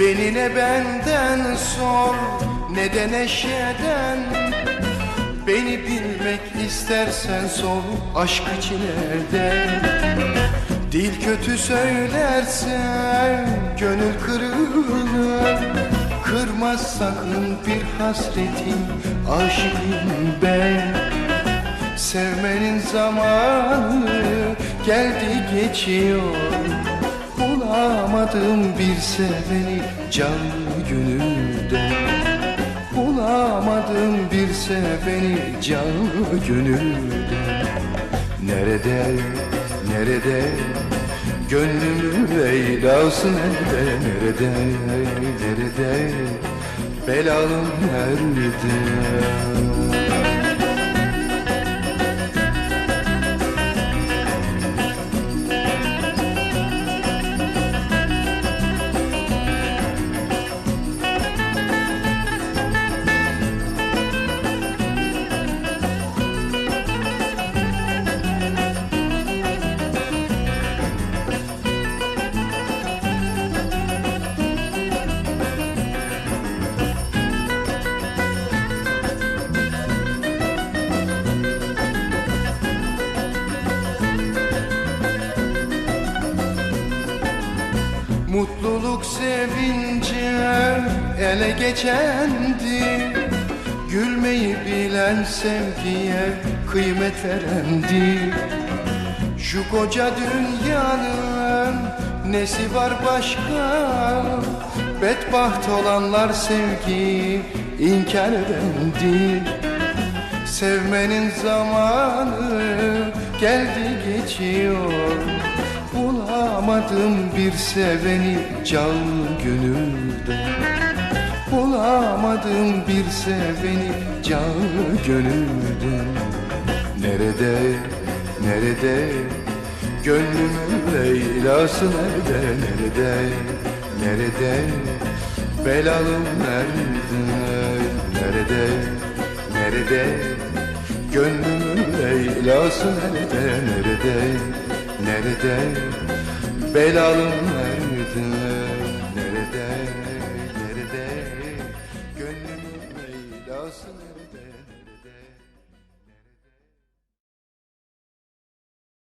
Beni ne benden sor ne de Beni bilmek istersen sor aşk için elden Dil kötü söylersen gönül kırılır. Kırmaz sakın bir hasretin aşığım ben. Sevmenin zamanı geldi geçiyor Bulamadım bir seveni canlı gönülden Bulamadım bir seveni canlı gönülden Nerede, nerede? Gönlümün Leyla'sı nerede, nerede, nerede Belalım nerede Mutluluk sevince ele geçendi. Gülmeyi bilen sevgiye kıymet verendi Şu koca dünyanın nesi var başka? Bedbaht olanlar sevgiyi inkar edendi Sevmenin zamanı geldi geçiyor Bulamadım bir seveni can gönülden Bulamadım bir seveni can gönülden Nerede, nerede? Gönlümün Leyla'sı nerede, nerede, nerede? Belalım nerede, nerede, nerede? Gönlümün Leyla'sı nerede, nerede, nerede Belalım nerede, nerede, nerede? Gönlümün Leyla'sı